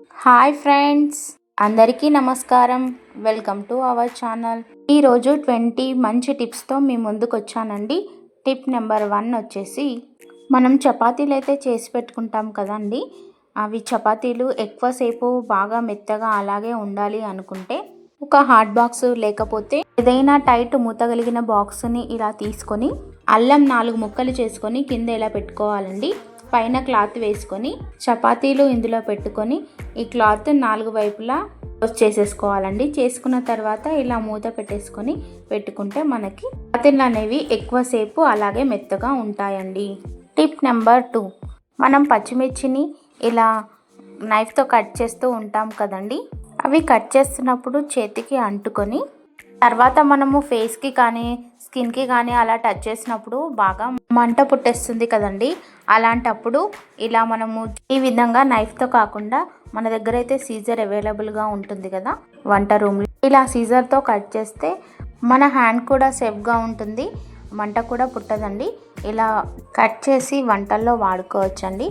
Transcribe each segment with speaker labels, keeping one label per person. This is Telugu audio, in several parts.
Speaker 1: హాయ్ ఫ్రెండ్స్ అందరికీ నమస్కారం. Welcome to our channel. ఈరోజు ట్వంటీ మంచి టిప్స్తో మీ ముందుకు వచ్చానండి టిప్ నెంబర్ వన్ వచ్చేసి మనం చపాతీలు అయితే చేసి పెట్టుకుంటాం కదండి. అవి చపాతీలు ఎక్కువసేపు బాగా మెత్తగా అలాగే ఉండాలి అనుకుంటే ఒక హాట్ బాక్స్ లేకపోతే ఏదైనా టైట్ మూతగలిగిన బాక్స్ని ఇలా తీసుకొని అల్లం నాలుగు ముక్కలు చేసుకొని కింద ఇలా పెట్టుకోవాలండి పైన క్లాత్ వేసుకొని చపాతీలు ఇందులో పెట్టుకొని ఈ క్లాత్ నాలుగు వైపులా క్లోజ్ చేసేసుకోవాలండి. చేసుకున్న తర్వాత ఇలా మూత పెట్టేసుకొని పెట్టుకుంటే మనకి చపాతీలు అనేవి ఎక్కువసేపు అలాగే మెత్తగా ఉంటాయండి. Tip number two. మనం పచ్చిమిర్చిని ఇలా నైఫ్తో కట్ చేస్తూ ఉంటాం కదండి. అవి కట్ చేస్తున్నప్పుడు చేతికి అంటుకొని తర్వాత మనము ఫేస్కి కానీ స్కిన్కి కానీ అలా టచ్ చేసినప్పుడు బాగా మంట పుట్టేస్తుంది కదండి. అలాంటప్పుడు ఇలా మనము ఈ విధంగా నైఫ్తో కాకుండా మన దగ్గర అయితే సీజర్ అవైలబుల్గా ఉంటుంది కదా వంట రూమ్లో ఇలా సీజర్తో కట్ చేస్తే మన హ్యాండ్ కూడా సేఫ్గా ఉంటుంది మంట కూడా పుట్టదండి. ఇలా కట్ చేసి వంటల్లో వాడుకోవచ్చండి.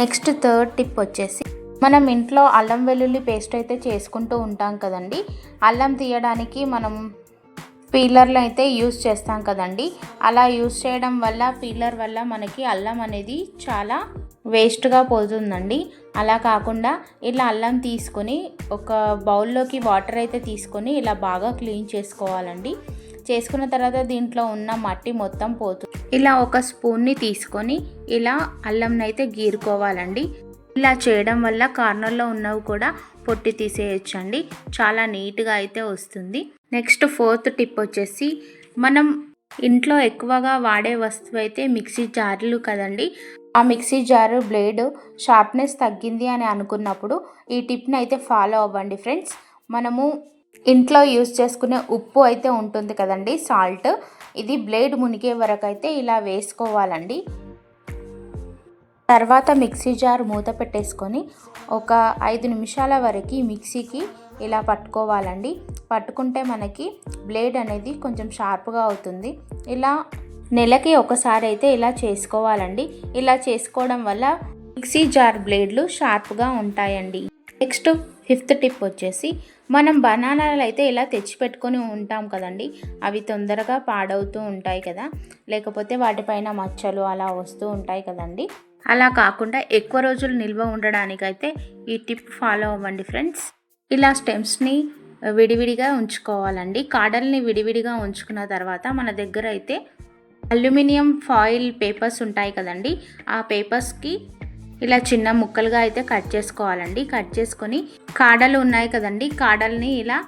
Speaker 1: నెక్స్ట్ థర్డ్ టిప్ వచ్చేసి మనం ఇంట్లో అల్లం వెల్లుల్లి పేస్ట్ అయితే చేసుకుంటూ ఉంటాం కదండి. అల్లం తీయడానికి మనం పీలర్లు అయితే యూస్ చేస్తాం కదండి. అలా యూస్ చేయడం వల్ల పీలర్ వల్ల మనకి అల్లం అనేది చాలా వేస్ట్గా పోతుందండి. అలా కాకుండా ఇలా అల్లం తీసుకొని ఒక బౌల్లోకి వాటర్ అయితే తీసుకొని ఇలా బాగా క్లీన్ చేసుకోవాలండి. చేసుకున్న తర్వాత దీంట్లో ఉన్న మట్టి మొత్తం పోతుంది ఇలా ఒక స్పూన్ని తీసుకొని ఇలా అల్లంనైతే గీరుకోవాలండి. ఇలా చేయడం వల్ల కార్నర్లో ఉన్నవి కూడా పొట్టి తీసేయచ్చండి. చాలా నీట్గా అయితే వస్తుంది. నెక్స్ట్ ఫోర్త్ టిప్ వచ్చేసి మనం ఇంట్లో ఎక్కువగా వాడే వస్తువు అయితే మిక్సీ జార్లు కదండి. ఆ మిక్సీ జారు బ్లేడ్ షార్ప్నెస్ తగ్గింది అని అనుకున్నప్పుడు ఈ టిప్ని అయితే ఫాలో అవ్వండి ఫ్రెండ్స్. మనము ఇంట్లో యూస్ చేసుకునే ఉప్పు అయితే ఉంటుంది కదండి సాల్ట్. ఇది బ్లేడ్ మునిగే వరకు అయితే ఇలా వేసుకోవాలండి. తర్వాత మిక్సీ జార్ మూత పెట్టేసుకొని ఒక ఐదు నిమిషాల వరకు మిక్సీకి ఇలా పట్టుకోవాలండి. పట్టుకుంటే మనకి బ్లేడ్ అనేది కొంచెం షార్ప్గా అవుతుంది. ఇలా నెలకి ఒకసారి అయితే ఇలా చేసుకోవాలండి. ఇలా చేసుకోవడం వల్ల మిక్సీ జార్ బ్లేడ్లు షార్ప్గా ఉంటాయండి. నెక్స్ట్ ఫిఫ్త్ టిప్ వచ్చేసి మనం బనానాలు అయితే ఇలా తెచ్చిపెట్టుకొని ఉంటాం కదండి. అవి తొందరగా పాడవుతూ ఉంటాయి కదా. లేకపోతే వాటిపైన మచ్చలు అలా వస్తూ ఉంటాయి కదండి. అలా కాకుండా ఎక్కువ రోజులు నిల్వ ఉండడానికైతే ఈ టిప్ ఫాలో అవ్వండి ఫ్రెండ్స్. ఇలా స్టెమ్స్ని విడివిడిగా ఉంచుకోవాలండి. కాడల్ని విడివిడిగా ఉంచుకున్న తర్వాత మన దగ్గర అయితే అల్యూమినియం ఫాయిల్ పేపర్స్ ఉంటాయి కదండి. ఆ పేపర్స్కి ఇలా చిన్న ముక్కలుగా అయితే కట్ చేసుకోవాలండి. కట్ చేసుకొని కాడలు ఉన్నాయి కదండి. కాడల్ని ఇలా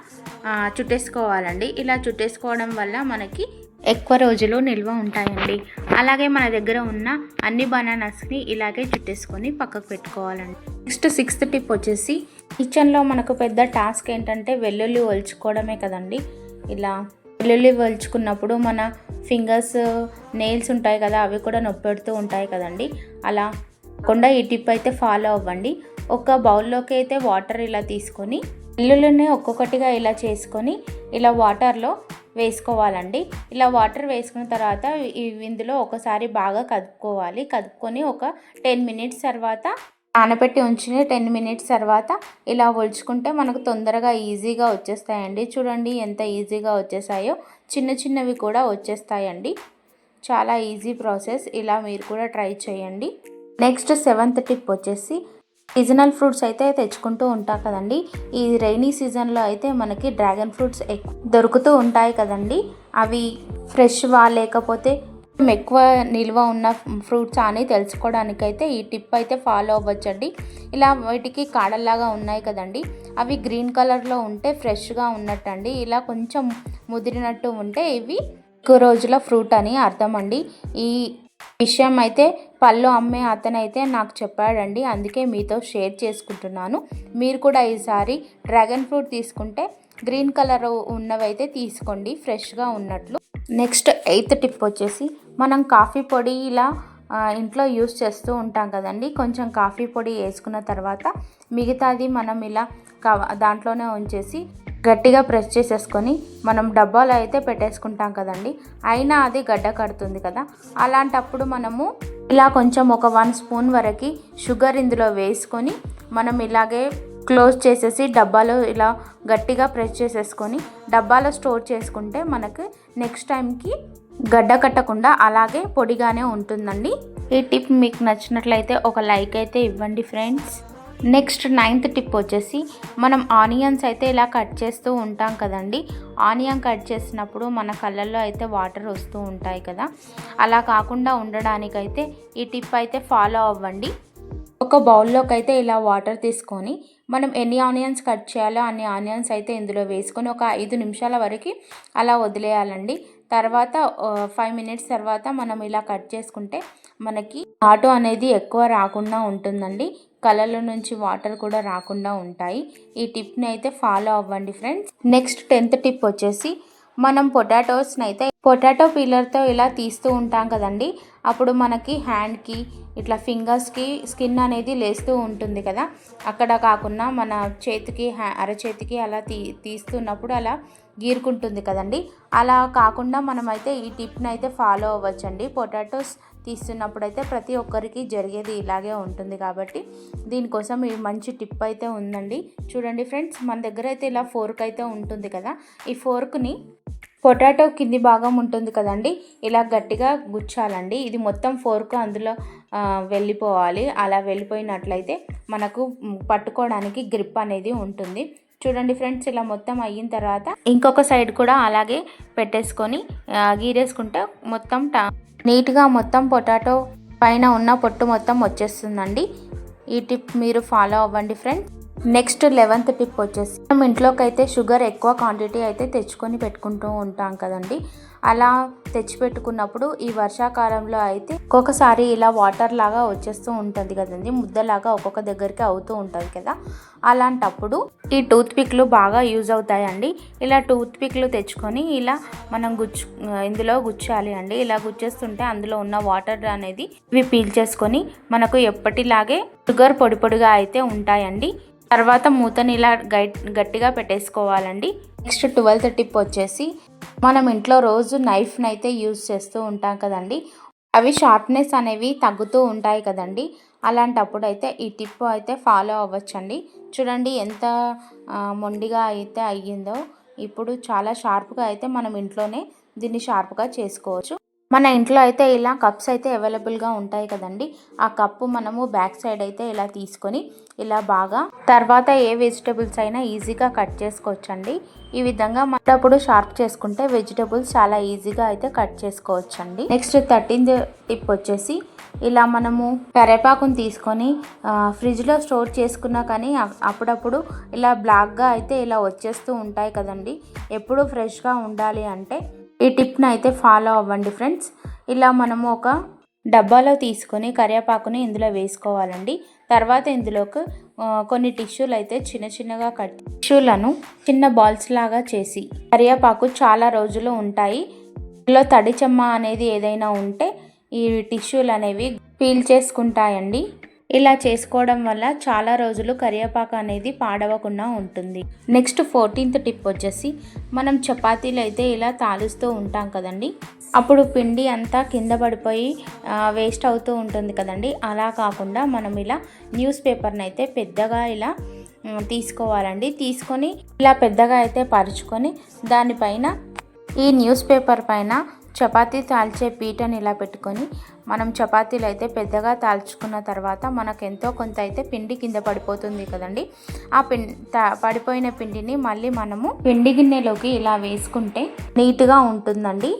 Speaker 1: చుట్టేసుకోవాలండి. ఇలా చుట్టేసుకోవడం వల్ల మనకి ఎక్కువ రోజులు నిల్వ ఉంటాయండి. అలాగే మన దగ్గర ఉన్న అన్ని బనానాస్ని ఇలాగే చుట్టేసుకొని పక్కకు పెట్టుకోవాలండి. నెక్స్ట్ సిక్స్త్ టిప్ వచ్చేసి కిచెన్లో మనకు పెద్ద టాస్క్ ఏంటంటే వెల్లుల్లి ఒలుచుకోవడమే కదండి. ఇలా వెల్లుల్లి ఒలుచుకున్నప్పుడు మన ఫింగర్స్ నెయిల్స్ ఉంటాయి కదా అవి కూడా నొప్పెడుతూ ఉంటాయి కదండి. అలా కాకుండా ఈ టిప్ అయితే ఫాలో అవ్వండి. ఒక బౌల్లోకి అయితే వాటర్ ఇలా తీసుకొని వెల్లుల్లిని ఒక్కొక్కటిగా ఇలా చేసుకొని ఇలా వాటర్లో వేసుకోవాలండి. ఇలా వాటర్ వేసుకున్న తర్వాత ఇందులో ఒకసారి బాగా కదుపుకోవాలి. కదుపుకొని ఒక టెన్ మినిట్స్ తర్వాత నానబెట్టి ఉంచిన టెన్ మినిట్స్ తర్వాత ఇలా ఒలుచుకుంటే మనకు తొందరగా ఈజీగా వచ్చేస్తాయండి. చూడండి ఎంత ఈజీగా వచ్చేసాయో. చిన్న చిన్నవి కూడా వచ్చేస్తాయండి. చాలా ఈజీ ప్రాసెస్. ఇలా మీరు కూడా ట్రై చేయండి. నెక్స్ట్ సెవెంత్ టిప్ వచ్చేసి సీజనల్ ఫ్రూట్స్ అయితే తెచ్చుకుంటూ ఉంటాం కదండి. ఈ రైనీ సీజన్లో అయితే మనకి డ్రాగన్ ఫ్రూట్స్ ఎక్కువ దొరుకుతూ ఉంటాయి కదండి. అవి ఫ్రెష్వా లేకపోతే ఎక్కువ నిల్వ ఉన్న ఫ్రూట్స్ అని తెలుసుకోవడానికైతే ఈ టిప్ అయితే ఫాలో అవ్వచ్చండి. ఇలా వీటికి కాడల్లాగా ఉన్నాయి కదండి. అవి గ్రీన్ కలర్లో ఉంటే ఫ్రెష్గా ఉన్నట్టండి. ఇలా కొంచెం ముదిరినట్టు ఉంటే ఇవి ఎక్కువ రోజుల ఫ్రూట్ అని అర్థం అండి ఈ విషయం అయితే పళ్ళు అమ్మే అతనైతే నాకు చెప్పాడండి. అందుకే మీతో షేర్ చేసుకుంటున్నాను. మీరు కూడా ఈసారి డ్రాగన్ ఫ్రూట్ తీసుకుంటే గ్రీన్ కలర్ ఉన్నవైతే తీసుకోండి ఫ్రెష్గా ఉన్నట్లు. నెక్స్ట్ ఎయిత్ టిప్ వచ్చేసి మనం కాఫీ పొడి ఇలా ఇంట్లో యూస్ చేస్తూ ఉంటాం కదండి. కొంచెం కాఫీ పొడి వేసుకున్న తర్వాత మిగతాది మనం ఇలా దాంట్లోనే ఉంచేసి గట్టిగా ప్రెస్ చేసేసుకొని మనం డబ్బాలో అయితే పెట్టేసుకుంటాం కదండి. అయినా అది గడ్డ కడుతుంది కదా. అలాంటప్పుడు మనము ఇలా కొంచెం ఒక వన్ స్పూన్ వరకు షుగర్ ఇందులో వేసుకొని మనం ఇలాగే క్లోజ్ చేసేసి డబ్బాలో ఇలా గట్టిగా ప్రెస్ చేసేసుకొని డబ్బాలో స్టోర్ చేసుకుంటే మనకు నెక్స్ట్ టైంకి గడ్డ కట్టకుండా అలాగే పొడిగానే ఉంటుందండి. ఈ టిప్ మీకు నచ్చినట్లయితే ఒక లైక్ అయితే ఇవ్వండి ఫ్రెండ్స్. నెక్స్ట్ నైన్త్ టిప్ వచ్చేసి మనం ఆనియన్స్ అయితే ఇలా కట్ చేస్తూ ఉంటాం కదండి. ఆనియన్ కట్ చేసినప్పుడు మన కళ్ళల్లో అయితే వాటర్ వస్తూ ఉంటాయి కదా. అలా కాకుండా ఉండడానికైతే ఈ టిప్ అయితే ఫాలో అవ్వండి. ఒక బౌల్లోకి అయితే ఇలా వాటర్ తీసుకొని మనం ఎన్ని ఆనియన్స్ కట్ చేయాలో అన్ని ఆనియన్స్ అయితే ఇందులో వేసుకొని ఒక ఐదు నిమిషాల వరకు అలా వదిలేయాలండి. తర్వాత ఫైవ్ మినిట్స్ తర్వాత మనం ఇలా కట్ చేసుకుంటే మనకి ఆటో అనేది ఎక్కువ రాకుండా ఉంటుందండి. కళ్ళలో నుంచి వాటర్ కూడా రాకుండా ఉంటాయి. ఈ టిప్ని అయితే ఫాలో అవ్వండి ఫ్రెండ్స్. నెక్స్ట్ టెన్త్ టిప్ వచ్చేసి మనం పొటాటోస్ని అయితే పొటాటో పీలర్తో ఇలా తీస్తూ ఉంటాం కదండి. అప్పుడు మనకి హ్యాండ్కి ఇట్లా ఫింగర్స్కి స్కిన్ అనేది లేస్తూ ఉంటుంది కదా. అక్కడ కాకుండా మన చేతికి హ్యా అరచేతికి అలా తీ తీస్తున్నప్పుడు అలా గీరుకుంటుంది కదండి. అలా కాకుండా మనమైతే ఈ టిప్ని అయితే ఫాలో అవ్వచ్చండి. పొటాటోస్ తీస్తున్నప్పుడు అయితే ప్రతి ఒక్కరికి జరిగేది ఇలాగే ఉంటుంది కాబట్టి దీనికోసం ఈ మంచి టిప్ అయితే ఉందండి. చూడండి ఫ్రెండ్స్ మన దగ్గర అయితే ఇలా ఫోర్క్ అయితే ఉంటుంది కదా. ఈ ఫోర్క్ని పొటాటో కింది భాగం ఉంటుంది కదండి. ఇలా గట్టిగా గుచ్చాలండి. ఇది మొత్తం ఫోర్క్ అందులో వెళ్ళిపోవాలి. అలా వెళ్ళిపోయినట్లయితే మనకు పట్టుకోవడానికి గ్రిప్ అనేది ఉంటుంది. చూడండి ఫ్రెండ్స్ ఇలా మొత్తం అయిన తర్వాత ఇంకొక సైడ్ కూడా అలాగే పెట్టేసుకొని గీరేసుకుంటే మొత్తం నీట్గా మొత్తం పొటాటో పైన ఉన్న పొట్టు మొత్తం వచ్చేస్తుందండి. ఈ టిప్ మీరు ఫాలో అవ్వండి ఫ్రెండ్స్. నెక్స్ట్ లెవెన్త్ టిప్ వచ్చేసి మనం ఇంట్లోకి అయితే షుగర్ ఎక్కువ క్వాంటిటీ అయితే తెచ్చుకొని పెట్టుకుంటూ ఉంటాం కదండి. అలా తెచ్చిపెట్టుకున్నప్పుడు ఈ వర్షాకాలంలో అయితే ఒక్కొక్కసారి ఇలా వాటర్ లాగా వచ్చేస్తూ ఉంటుంది కదండి. ముద్దలాగా ఒక్కొక్క దగ్గరికి అవుతూ ఉంటుంది కదా. అలాంటప్పుడు ఈ టూత్ పిక్లు బాగా యూజ్ అవుతాయండి. ఇలా టూత్ పిక్లు తెచ్చుకొని ఇలా మనం గుచ్చు ఇందులో గుచ్చాలి అండి. ఇలా గుచ్చేస్తుంటే అందులో ఉన్న వాటర్ అనేది ఇవి పీల్చేసుకొని మనకు ఎప్పటిలాగే షుగర్ పొడి పొడిగా అయితే ఉంటాయండి. తర్వాత మూతని ఇలా గట్టిగా పెట్టేసుకోవాలండి. నెక్స్ట్ ట్వెల్త్ టిప్ వచ్చేసి మనం ఇంట్లో రోజు నైఫ్ని అయితే యూజ్ చేస్తూ ఉంటాం కదండి. అవి షార్ప్నెస్ అనేవి తగ్గుతూ ఉంటాయి కదండి. అలాంటప్పుడు అయితే ఈ టిప్ అయితే ఫాలో అవ్వచ్చండి. చూడండి ఎంత మొండిగా అయితే అయ్యిందో. ఇప్పుడు చాలా షార్ప్గా అయితే మనం ఇంట్లోనే దీన్ని షార్ప్గా చేసుకోవచ్చు. మన ఇంట్లో అయితే ఇలా కప్స్ అయితే అవైలబుల్గా ఉంటాయి కదండి. ఆ కప్పు మనము బ్యాక్ సైడ్ అయితే ఇలా తీసుకొని ఇలా బాగా తర్వాత ఏ వెజిటబుల్స్ అయినా ఈజీగా కట్ చేసుకోవచ్చండి. ఈ విధంగా అప్పుడప్పుడు షార్ప్ చేసుకుంటే వెజిటబుల్స్ చాలా ఈజీగా అయితే కట్ చేసుకోవచ్చండి. నెక్స్ట్ థర్టీన్త్ టిప్ వచ్చేసి ఇలా మనము కరేపాకుని తీసుకొని ఫ్రిడ్జ్లో స్టోర్ చేసుకున్నా కానీ అప్పుడప్పుడు ఇలా బ్లాక్గా అయితే ఇలా వచ్చేస్తూ ఉంటాయి కదండి. ఎప్పుడు ఫ్రెష్గా ఉండాలి అంటే ఈ టిప్ని అయితే ఫాలో అవ్వండి ఫ్రెండ్స్. ఇలా మనము ఒక డబ్బాలో తీసుకొని కరివేపాకుని ఇందులో వేసుకోవాలండి. తర్వాత ఇందులోకి కొన్ని టిష్యూలు అయితే చిన్న చిన్నగా కట్ టిష్యూలను చిన్న బాల్స్ లాగా చేసి కరివేపాకు చాలా రోజులు ఉంటాయి. ఇందులో తడి చెమ్మ అనేది ఏదైనా ఉంటే ఈ టిష్యూలు అనేవి పీల్ చేసుకుంటాయండి. ఇలా చేసుకోవడం వల్ల చాలా రోజులు కరివేపాకు అనేది పాడవకుండా ఉంటుంది. నెక్స్ట్ ఫోర్టీన్త్ టిప్ వచ్చేసి మనం చపాతీలు అయితే ఇలా తాలుస్తూ ఉంటాం కదండి. అప్పుడు పిండి అంతా కింద పడిపోయి వేస్ట్ అవుతూ ఉంటుంది కదండి. అలా కాకుండా మనం ఇలా న్యూస్ పేపర్ని అయితే పెద్దగా ఇలా తీసుకోవాలండి. తీసుకొని ఇలా పెద్దగా అయితే పరుచుకొని దానిపైన ఈ న్యూస్ పేపర్ పైన చపాతీ తాల్చే పీటని ఇలా పెట్టుకొని మనం చపాతీలు అయితే పెద్దగా తాల్చుకున్న తర్వాత మనకు ఎంతో కొంత అయితే పిండి కింద పడిపోతుంది కదండి. ఆ పిండి పడిపోయిన పిండిని మళ్ళీ మనము పిండి గిన్నెలోకి ఇలా వేసుకుంటే నీట్గా ఉంటుందండి.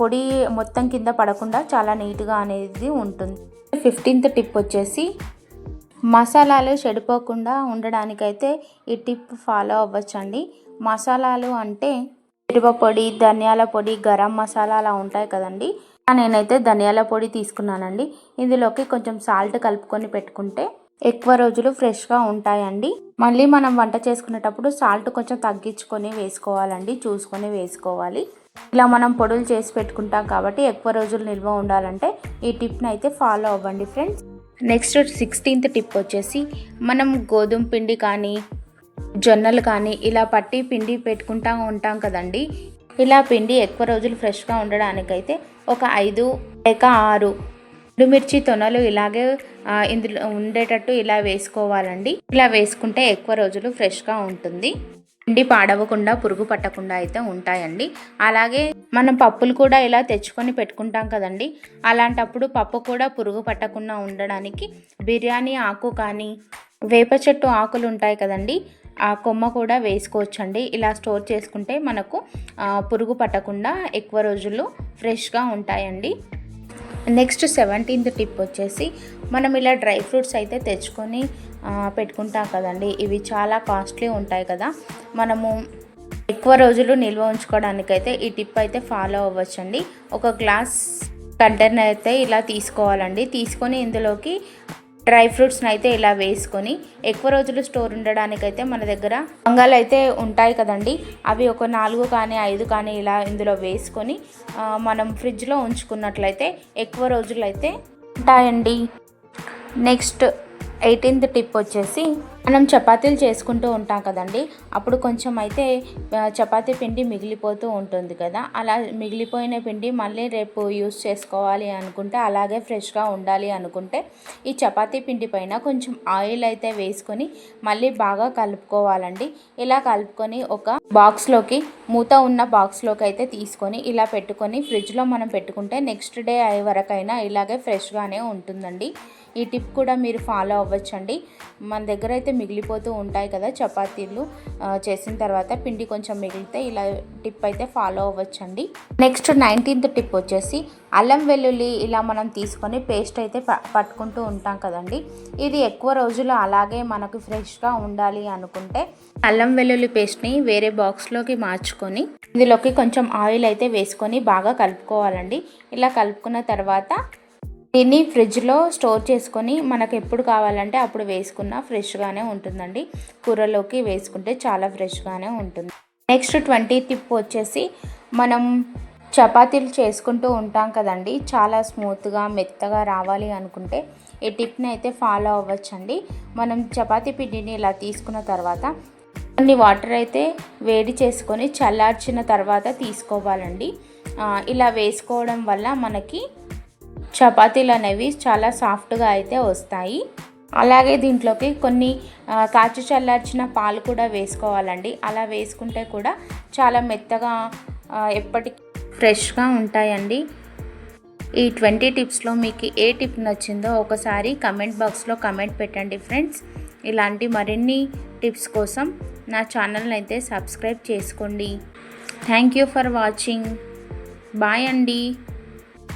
Speaker 1: పొడి మొత్తం కింద పడకుండా చాలా నీట్గా అనేది ఉంటుంది. ఫిఫ్టీన్త్ టిప్ వచ్చేసి మసాలాలు చెడిపోకుండా ఉండడానికైతే ఈ టిప్ ఫాలో అవ్వచ్చండి. మసాలాలు అంటే మిరప పొడి ధనియాల పొడి గరం మసాలా అలా ఉంటాయి కదండి. నేనైతే ధనియాల పొడి తీసుకున్నానండి. ఇందులోకి కొంచెం సాల్ట్ కలుపుకొని పెట్టుకుంటే ఎక్కువ రోజులు ఫ్రెష్గా ఉంటాయండి. మళ్ళీ మనం వంట చేసుకునేటప్పుడు సాల్ట్ కొంచెం తగ్గించుకొని వేసుకోవాలండి చూసుకొని వేసుకోవాలి. ఇలా మనం పొడులు చేసి పెట్టుకుంటాం కాబట్టి ఎక్కువ రోజులు నిల్వ ఉండాలంటే ఈ టిప్ని అయితే ఫాలో అవ్వండి ఫ్రెండ్స్. నెక్స్ట్ సిక్స్టీన్త్ టిప్ వచ్చేసి మనం గోధుమ పిండి కానీ జొన్నలు కానీ ఇలా పట్టి పిండి పెట్టుకుంటా ఉంటాం కదండి. ఇలా పిండి ఎక్కువ రోజులు ఫ్రెష్గా ఉండడానికైతే ఒక ఐదు లేక ఆరు ఎండుమిర్చి తొనలు ఇలాగే ఇందులో ఉండేటట్టు ఇలా వేసుకోవాలండి. ఇలా వేసుకుంటే ఎక్కువ రోజులు ఫ్రెష్గా ఉంటుంది. పిండి పాడవకుండా పురుగు పట్టకుండా అయితే ఉంటాయండి. అలాగే మనం పప్పులు కూడా ఇలా తెచ్చుకొని పెట్టుకుంటాం కదండి. అలాంటప్పుడు పప్పు కూడా పురుగు పట్టకుండా ఉండడానికి బిర్యానీ ఆకు కానీ వేప చెట్టు ఆకులు ఉంటాయి కదండి. ఆ కొమ్మ కూడా వేసుకోవచ్చండి. ఇలా స్టోర్ చేసుకుంటే మనకు పురుగు పట్టకుండా ఎక్కువ రోజులు ఫ్రెష్గా ఉంటాయండి. నెక్స్ట్ సెవెంటీన్త్ టిప్ వచ్చేసి మనం ఇలా డ్రై ఫ్రూట్స్ అయితే తెచ్చుకొని పెట్టుకుంటాం కదండి. ఇవి చాలా కాస్ట్లీ ఉంటాయి కదా. మనము ఎక్కువ రోజులు నిల్వ ఉంచుకోవడానికైతే ఈ టిప్ అయితే ఫాలో అవ్వచ్చండి. ఒక గ్లాస్ కంటైనర్ అయితే ఇలా తీసుకోవాలండి. తీసుకొని ఇందులోకి డ్రై ఫ్రూట్స్ని అయితే ఇలా వేసుకొని ఎక్కువ రోజులు స్టోర్ ఉండడానికైతే మన దగ్గర వంగలు అయితే ఉంటాయి కదండి. అవి ఒక నాలుగు కానీ ఐదు కానీ ఇలా ఇందులో వేసుకొని మనం ఫ్రిడ్జ్లో ఉంచుకున్నట్లయితే ఎక్కువ రోజులు అయితే ఉంటాయండి. నెక్స్ట్ ఎయిటీన్త్ టిప్ వచ్చేసి మనం చపాతీలు చేసుకుంటూ ఉంటాం కదండి. అప్పుడు కొంచెం అయితే చపాతీ పిండి మిగిలిపోతూ ఉంటుంది కదా. అలా మిగిలిపోయిన పిండి మళ్ళీ రేపు యూస్ చేసుకోవాలి అనుకుంటే అలాగే ఫ్రెష్గా ఉండాలి అనుకుంటే ఈ చపాతీ పిండి పైన కొంచెం ఆయిల్ అయితే వేసుకొని మళ్ళీ బాగా కలుపుకోవాలండి. ఇలా కలుపుకొని ఒక బాక్స్లోకి మూత ఉన్న బాక్స్లోకి అయితే తీసుకొని ఇలా పెట్టుకొని ఫ్రిడ్జ్లో మనం పెట్టుకుంటే నెక్స్ట్ డే అయ్యే వరకైనా ఇలాగే ఫ్రెష్గానే ఉంటుందండి. ఈ టిప్ కూడా మీరు ఫాలో అవ్వచ్చండి. మన దగ్గర అయితే మిగిలిపోతూ ఉంటాయి కదా చపాతీలు. చేసిన తర్వాత పిండి కొంచెం మిగిలితే ఇలా టిప్ అయితే ఫాలో అవ్వచ్చండి. నెక్స్ట్ నైన్టీన్త్ టిప్ వచ్చేసి అల్లం వెల్లుల్లి ఇలా మనం తీసుకొని పేస్ట్ అయితే ప- పట్టుకుంటూ ఉంటాం కదండి. ఇది ఎక్కువ రోజులు అలాగే మనకు ఫ్రెష్గా ఉండాలి అనుకుంటే అల్లం వెల్లుల్లి పేస్ట్ని వేరే బాక్స్లోకి మార్చుకొని ఇందులోకి కొంచెం ఆయిల్ అయితే వేసుకొని బాగా కలుపుకోవాలండి. ఇలా కలుపుకున్న తర్వాత దీన్ని ఫ్రిడ్జ్లో స్టోర్ చేసుకొని మనకు ఎప్పుడు కావాలంటే అప్పుడు వేసుకున్న ఫ్రెష్గానే ఉంటుందండి. కూరలోకి వేసుకుంటే చాలా ఫ్రెష్గానే ఉంటుంది. నెక్స్ట్ ట్వంటీ టిప్ వచ్చేసి మనం చపాతీలు చేసుకుంటూ ఉంటాం కదండి. చాలా స్మూత్గా మెత్తగా రావాలి అనుకుంటే ఈ టిప్ని అయితే ఫాలో అవ్వచ్చండి. మనం చపాతీ పిండిని ఇలా తీసుకున్న తర్వాత కొన్ని వాటర్ అయితే వేడి చేసుకొని చల్లార్చిన తర్వాత తీసుకోవాలండి. ఇలా వేసుకోవడం వల్ల మనకి చపాతీలు అనేవి చాలా సాఫ్ట్గా అయితే వస్తాయి. అలాగే దీంట్లోకి కొన్ని కాచి చల్లార్చిన పాలు కూడా వేసుకోవాలండి. అలా వేసుకుంటే కూడా చాలా మెత్తగా ఎప్పటికీ ఫ్రెష్గా ఉంటాయండి. ఈ ట్వంటీ టిప్స్లో మీకు ఏ టిప్ నచ్చిందో ఒకసారి కమెంట్ బాక్స్లో కమెంట్ పెట్టండి ఫ్రెండ్స్. ఇలాంటి మరిన్ని టిప్స్ కోసం నా ఛానల్ని అయితే సబ్స్క్రైబ్ చేసుకోండి. Thank you for watching. Bye అండి.